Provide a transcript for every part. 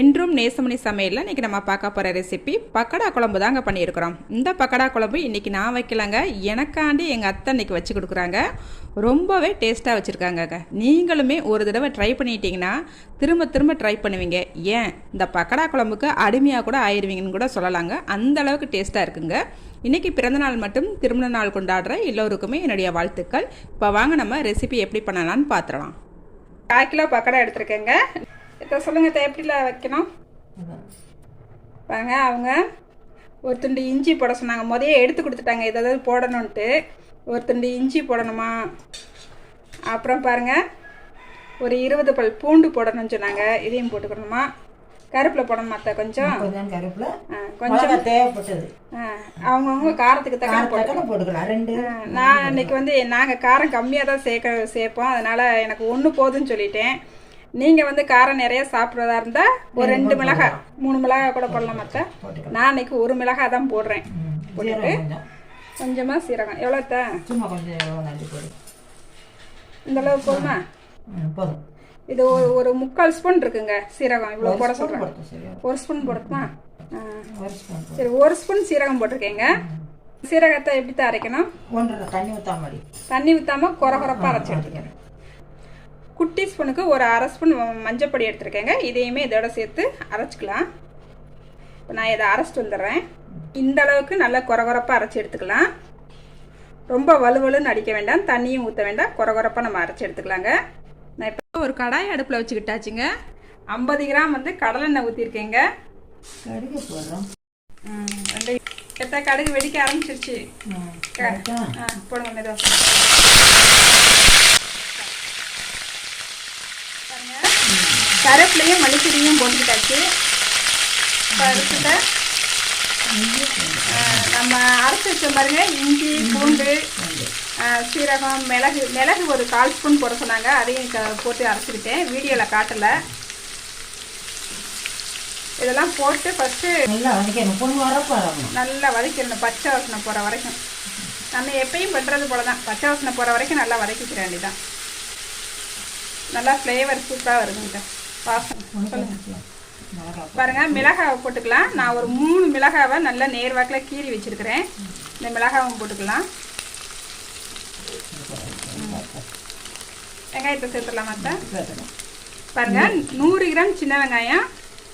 என்றும் நேசமணி சமையலில் இன்றைக்கி நம்ம பார்க்க போகிற ரெசிபி பக்கடா குழம்பு தாங்க பண்ணியிருக்கிறோம். இந்த பக்கடா குழம்பு இன்றைக்கி நான் வைக்கலாங்க. எனக்காண்டி எங்கள் அத்தை இன்னைக்கு வச்சு கொடுக்குறாங்க. ரொம்பவே டேஸ்ட்டாக வச்சுருக்காங்கங்க. நீங்களுமே ஒரு தடவை ட்ரை பண்ணிட்டீங்கன்னா திரும்ப திரும்ப ட்ரை பண்ணுவீங்க. ஏன்? இந்த பக்கடா குழம்புக்கு அடிமையாக கூட ஆயிடுவீங்கன்னு கூட சொல்லலாங்க. அந்த அளவுக்கு டேஸ்ட்டாக இருக்குங்க. இன்றைக்கி பிறந்தநாள் மட்டும் திருமண நாள் கொண்டாடுற எல்லோருக்குமே என்னுடைய வாழ்த்துக்கள். இப்போ வாங்க நம்ம ரெசிபி எப்படி பண்ணலான்னு பார்த்துடலாம் கால் கிலோ பக்கடா எடுத்துருக்கேங்க. இப்போ சொல்லுங்கள் எப்படிலாம் வைக்கணும். பாருங்க அவங்க ஒரு துண்டு இஞ்சி போட சொன்னாங்க. முதல்ல எடுத்து கொடுத்துட்டாங்க ஏதாவது போடணுன்ட்டு ஒரு துண்டு இஞ்சி போடணுமா? அப்புறம் பாருங்க ஒரு இருபது பல் பூண்டு போடணும்னு சொன்னாங்க. இதையும் போட்டுக்கணுமா? கருப்பில் போடணுமா அத்தை கொஞ்சம்? கருப்புல. ஆ, கொஞ்சம். தேவைப்பட்டது. ஆ, அவங்கவுங்க காரத்துக்கு தக்க போட்டுக்கலாம். ரெண்டு. நான் இன்னைக்கு வந்து நாங்கள் காரம் கம்மியாக தான் சேர்க்க சேர்ப்போம். அதனால் எனக்கு ஒன்று போதும்னு சொல்லிட்டேன். நீங்கள் வந்து காரம் நிறைய சாப்பிட்றதா இருந்தால் ஒரு ரெண்டு மிளகாய் மூணு மிளகாய் கூட போடலாம் மற்ற நான் இன்னைக்கு ஒரு மிளகாய் தான் போடுறேன். கொஞ்சம் கொஞ்சமாக சீரகம். எவ்வளோ தான் இந்த அளவு போதுமா? இது ஒரு ஒரு முக்கால் ஸ்பூன் இருக்குங்க சீரகம். இவ்வளோ போட சொல்கிறேன் ஒரு ஸ்பூன் போடுமா ஆ. ஒரு ஸ்பூன் போடு. சரி ஒரு ஸ்பூன் சீரகம் போட்டிருக்கேங்க. சீரகத்தை எப்படி தான் அரைக்கணும் தண்ணி ஊற்றா மாதிரி தண்ணி ஊற்றாமல் குறை குறைப்பாக அரைச்சி எடுத்துக்கிறேன். குட்டி ஸ்பூனுக்கு ஒரு அரை ஸ்பூன் மஞ்சப்பொடி எடுத்துருக்கேங்க. இதையுமே இதோட சேர்த்து அரைச்சிக்கலாம். இப்போ நான் இதை அரைச்சிட்டு வந்துடுறேன். இந்த அளவுக்கு நல்லா குறை குறைப்பாக அரைச்சி எடுத்துக்கலாம். ரொம்ப வலுவலுன்னு அடிக்க வேண்டாம். தண்ணியும் ஊற்ற வேண்டாம். குறை குறைப்பாக நம்ம அரைச்சி எடுத்துக்கலாங்க. நான் இப்போ ஒரு கடாய் அடுப்பில் வச்சுக்கிட்டாச்சுங்க. ஐம்பது கிராம் வந்து கடலெண்ணெய் ஊற்றிருக்கேங்க கடுகு போடுறோம். எத்த கடுகு வெடிக்க ஆரம்பிச்சிருச்சு? போடுங்க மெதுவா பாருங்க. கருவேப்பிலையும் மல்லிச்செடியும் போட்டுக்கிட்டாச்சு. இப்போ நம்ம அரைச்சி வச்ச பாருங்க இஞ்சி பூண்டு சீரகம் மிளகு மிளகு ஒரு கால் ஸ்பூன் போட சொன்னாங்க. அதையும் போட்டு அரைச்சிக்கிட்டேன். வீடியோவில் காட்டலை. இதெல்லாம் போட்டு ஃபஸ்ட்டு நல்லா வதக்கணும். பொண்ணு வரப்போ நல்லா வதக்கிடணும். பச்சை வாசனை போகிற வரைக்கும். நம்ம எப்பயும் பண்ணுறது போல தான் பச்சை வாசனை போகிற வரைக்கும் நல்லா வதக்கிக்கிற வேண்டியதான் நல்லா ஃப்ளேவர் சூப்பராக வருதுங்க. பாருங்க மிளகாவை போட்டுக்கலாம். நான் ஒரு மூணு மிளகாவை நல்லா நேர்வாக்கில் கீறி வச்சுருக்கிறேன். இந்த மிளகாவும் போட்டுக்கலாம். வெங்காயத்தை சேர்த்துடலாம் மற்ற பாருங்கள் நூறு கிராம் சின்ன வெங்காயம்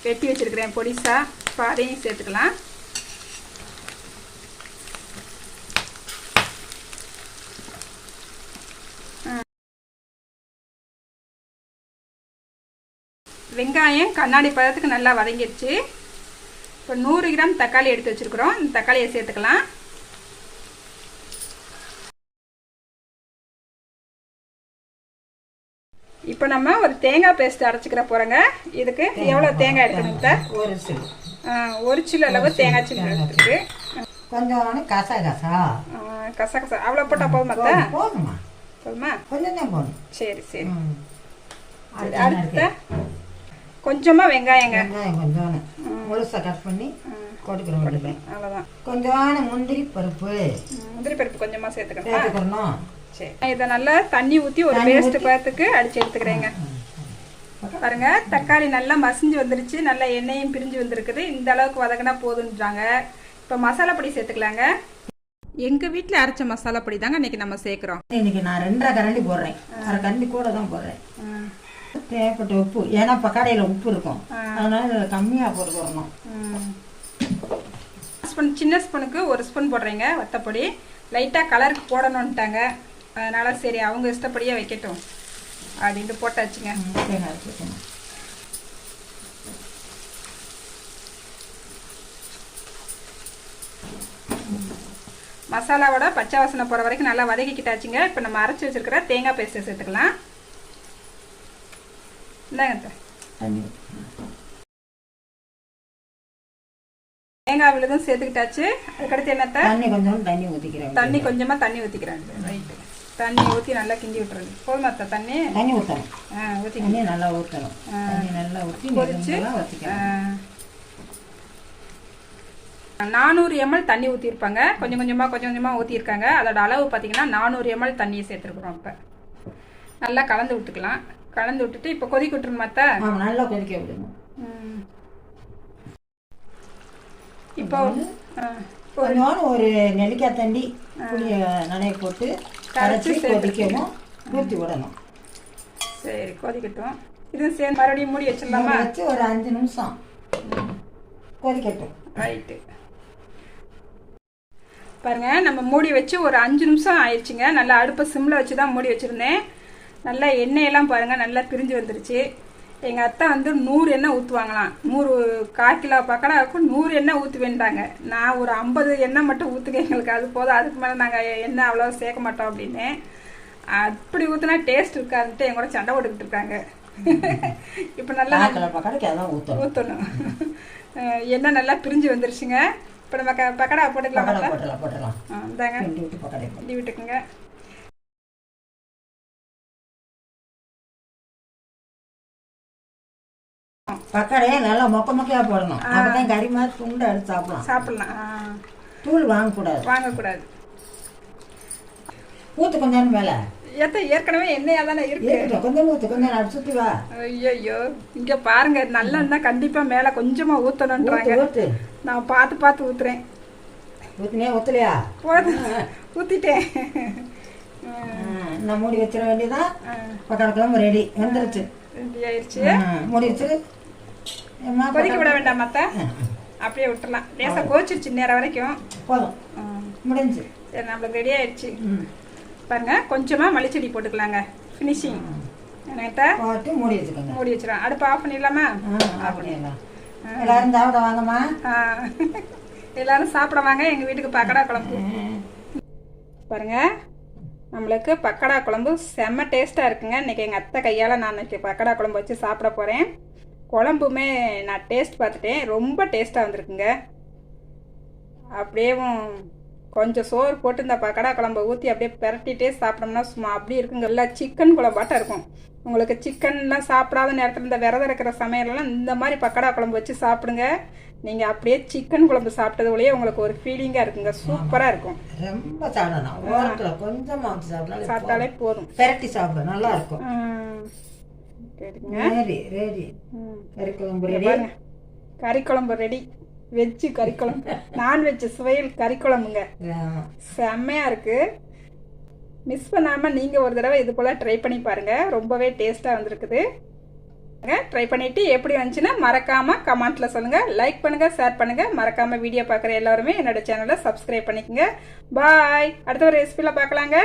வெட்டி வச்சுருக்கிறேன். பொடிசா இப்போ அதையும் சேர்த்துக்கலாம். வெங்காயம் கண்ணாடி பதத்துக்கு நல்லா வதங்கிடுச்சு. இப்போ நூறு கிராம் தக்காளி எடுத்து வச்சிருக்கிறோம். இந்த தக்காளியை சேர்த்துக்கலாம். இப்போ நம்ம ஒரு தேங்காய் பேஸ்ட் அரைச்சிக்கிற போகிறோங்க இதுக்கு எவ்வளோ தேங்காய் எடுக்கணும் சார்? ஒரு சில்லு ஒரு சில்லு அளவு தேங்காய் சில்லு எடுத்துருக்கு கொஞ்சம் கசா கசா. கச கச. அவ்வளோ போட்டால் போதுமா அத்தை? போதும், போதுமா? கொஞ்சம் தான் போதும். சரி சரி. சரி, அடுத்து? கொஞ்சமாக வெங்காயங்க. வெங்காயம் கொஞ்சோண்டு முழுசா கட் பண்ணி வேண்டியது அவ்வளோதான் கொஞ்சோண்டு முந்திரி பருப்பு. முந்திரி பருப்பு கொஞ்சமாக சேர்த்துக்கணும்? சேர்த்துக்கிறணும். சரி. இதை நல்லா தண்ணி ஊற்றி ஒரு பேஸ்ட் பதத்துக்கு அடிச்சு எடுத்துக்கிறேங்க. பாருங்க தக்காளி நல்லா மசிஞ்சு வந்துருச்சு. நல்லா எண்ணெயும் பிரிஞ்சு வந்திருக்குது. இந்த அளவுக்கு வதக்கினா போதுன்றாங்க. இப்போ மசாலா பொடி சேர்த்துக்கலாங்க. எங்கள் வீட்டில் அரைச்ச மசாலா பொடி தாங்க இன்னைக்கு நம்ம சேர்க்குறோம். இன்னைக்கு நான் ரெண்டரை கரண்டி போடுறேன். அரை கரண்டி கூட தான் போடுறேன். தேவைப்பட்ட உப்பு. ஏன்னா இப்போ கடையில் உப்பு இருக்கும். அதனால இதில் கம்மியாக போட்டுக்கிறணும் ஸ்பூன் சின்ன ஸ்பூனுக்கு ஒரு ஸ்பூன் போடுறீங்க வத்தப்பொடி. லைட்டாக கலருக்கு போடணுன்ட்டாங்க அதனால சரி அவங்க இஷ்டப்படியே வைக்கட்டும். அப்படின்ட்டு போட்டாச்சுங்க. மசாலாவோட பச்சை வாசனை போகிற வரைக்கும் நல்லா வதக்கிக்கிட்டாச்சுங்க. இப்போ நம்ம அரைச்சி வச்சிருக்கிற தேங்காய் பேஸ்ட்டை சேர்த்துக்கலாம். இந்தாங்க தேங்காய் விழுதும் சேர்த்துக்கிட்டாச்சு. அதுக்கடுத்து என்னத்த? தண்ணி கொஞ்சோண்டு தண்ணி ஊற்றிக்கிறேன் தண்ணி கொஞ்சமாக தண்ணி ஊற்றிக்கிறேன் ரைட்டு தண்ணி ஊற்றி நல்லா கிண்டி விட்டுறது போதுமா தண்ணி? தண்ணி ஊற்றணும் ஆ ஊற்றி தண்ணி நல்லா ஊற்றணும் தண்ணி நல்லா ஊற்றி கொதிச்சு நானூறு எம்எல் தண்ணி ஊற்றிருப்பாங்க கொஞ்சம் கொஞ்சமாக கொஞ்சம் கொஞ்சமாக ஊற்றிருக்காங்க அதோட அளவு பார்த்தீங்கன்னா நானூறு எம்எல் தண்ணியை சேர்த்துருக்குறோம் இப்போ நல்லா கலந்து விட்டுக்கலாம். கலந்து விட்டுட்டு இப்போ கொதிக்க விட்டுருமாத்தா ஆமாம் நல்லா கொதிக்க ம். இப்போ ஆ, கொஞ்சோண்டு ஒரு நெல்லிக்காய் தண்டி புளிய நனைய போட்டு கரைச்சி கொதிக்கவும் ஊற்றி விடணும். சரி கொதிக்கட்டும். இது சேர்ந்து மறுபடியும் மூடி வச்சிடலாமா? வச்சு ஒரு அஞ்சு நிமிஷம். கொதிக்கட்டும். ரைட்டு. பாருங்க நம்ம மூடி வச்சு ஒரு அஞ்சு நிமிஷம் ஆயிடுச்சுங்க. நல்லா அடுப்பை சிம்மில் வச்சு தான் மூடி வச்சுருந்தேன். நல்லா எண்ணெயெல்லாம் பாருங்க நல்லா பிரிஞ்சு வந்துருச்சு. எங்கள் அத்தை வந்து நூறு எண்ணெய் ஊற்றுவாங்களாம் நூறு கால் கிலோ பக்கடாவுக்கும் நூறு எண்ணெய் ஊற்றி வேண்டாங்க நான் ஒரு ஐம்பது எண்ணெய் மட்டும் ஊற்றுங்க எங்களுக்கு அது போதும். அதுக்கு மேலே நாங்கள் எண்ணெய் அவ்வளோ சேர்க்க மாட்டோம் அப்படின்னு. அப்படி ஊற்றினா டேஸ்ட் இருக்காதுன்ட்டு என் கூட சண்டை போட்டுக்கிட்டு இருக்காங்க. இப்போ நல்லா ஊற்றணும் எண்ணெய் நல்லா பிரிஞ்சு வந்துருச்சுங்க. இப்போ நம்ம பக்கடா போட்டுக்கலாம் இந்தாங்க. விட்டுக்குங்க. பக்கடையே நல்லா மொக்க மொக்கையாக போடணும் அப்பதான் கறி மாதிரி துண்டு எடுத்து சாப்பிடலாம். சாப்பிடலாம். தூள் வாங்கக்கூடாது. வாங்கக்கூடாது. ஊற்று கொஞ்சம் மேலே. ஏத்த ஏற்கனவே எண்ணெயாக தானே இருக்கு? கொஞ்சம் ஊற்று கொஞ்சம் சுற்றி வா. ஐயோ இங்க பாருங்க நல்லெண்ணா கண்டிப்பா மேல கொஞ்சமா ஊத்தணுன்றாங்க ஊற்று ஊற்று நான் பார்த்து பார்த்து ஊத்துறேன். ஊற்றினே ஊற்றலையா போதும். ஊத்திட்டேன். நான் மூடி வச்சிட வேண்டியதான் பக்கடை குழம்பு ரெடி. வந்துருச்சு. ரெடி ஆயிடுச்சு. மூடி வச்சிரு. கொதிக்க விட வேண்டாம் மத்த அப்படியே விட்டுறலாம். லேசா கோச்சிருச்சு நேரம் வரைக்கும். போதும். முடிஞ்சு. சரி நம்மளுக்கு ரெடி ஆயிடுச்சு. பாருங்க கொஞ்சமா மல்லிச்செடி போட்டுக்கலாங்க. ஃபினிஷிங் என்கிட்ட போட்டு மூடி வச்சுக்கோங்க. மூடி வச்சிடும் அடுப்பு ஆஃப் பண்ணிடலாமா? ஆ அப்படியெல்லாம் எல்லாரும் சாப்பிட வாங்கம்மா. எல்லாரும் சாப்பிட வாங்க. எங்க வீட்டுக்கு பக்கடா குழம்பு. பாருங்க நம்மளுக்கு பக்கடா குழம்பு செம்ம டேஸ்ட்டாக இருக்குங்க. இன்றைக்கி எங்கள் அத்தை கையால் நான் இன்னைக்கு பக்கடா குழம்பு வச்சு சாப்பிட போகிறேன் குழம்புமே நான் டேஸ்ட் பார்த்துட்டேன். ரொம்ப டேஸ்ட்டாக வந்திருக்குங்க. அப்படியேவும் கொஞ்சம் சோறு போட்டு இந்த பக்கடா குழம்பை ஊற்றி அப்படியே பிரட்டிட்டே சாப்பிட்டோம்னா சும்மா அப்படி இருக்குங்க. எல்லாம் சிக்கன் குழம்பாட்டம் இருக்கும். உங்களுக்கு சிக்கன்லாம் சாப்பிடாத நேரத்தில் இந்த விரதம் இருக்கிற சமையல்லாம் இந்த மாதிரி பக்கடா குழம்பு வச்சு சாப்பிடுங்க. நீங்கள் அப்படியே சிக்கன் குழம்பு சாப்பிட்டதுலேயே உங்களுக்கு ஒரு ஃபீலிங்காக இருக்குங்க. சூப்பராக இருக்கும். ரொம்ப சாப்பிடணும் கொஞ்சமாக சாப்பிட்டாலே போதும். பெரட்டி சாப்பிட நல்லா இருக்கும். சரிங்க ரெடி ரெடி. கறி குழம்பு ரெடி கறி குழம்பு ரெடி வெஜ்ஜு கறி குழம்பு நான்வெஜ் சுவையில் கறி குழம்புங்க செம்மையா இருக்கு. மிஸ் பண்ணாம நீங்க ஒரு தடவை இது போல ட்ரை பண்ணி பாருங்க. ரொம்பவே டேஸ்டா வந்திருக்குது. ட்ரை பண்ணிட்டு எப்படி வந்துச்சுன்னா மறக்காம கமெண்ட்ல சொல்லுங்க. லைக் பண்ணுங்க ஷேர் பண்ணுங்க. மறக்காம வீடியோ பார்க்குற எல்லாருமே என்னோட சேனலை சப்ஸ்கிரைப் பண்ணிக்கோங்க. பாய் அடுத்த ஒரு ரெசிபியில் பார்க்கலாங்க.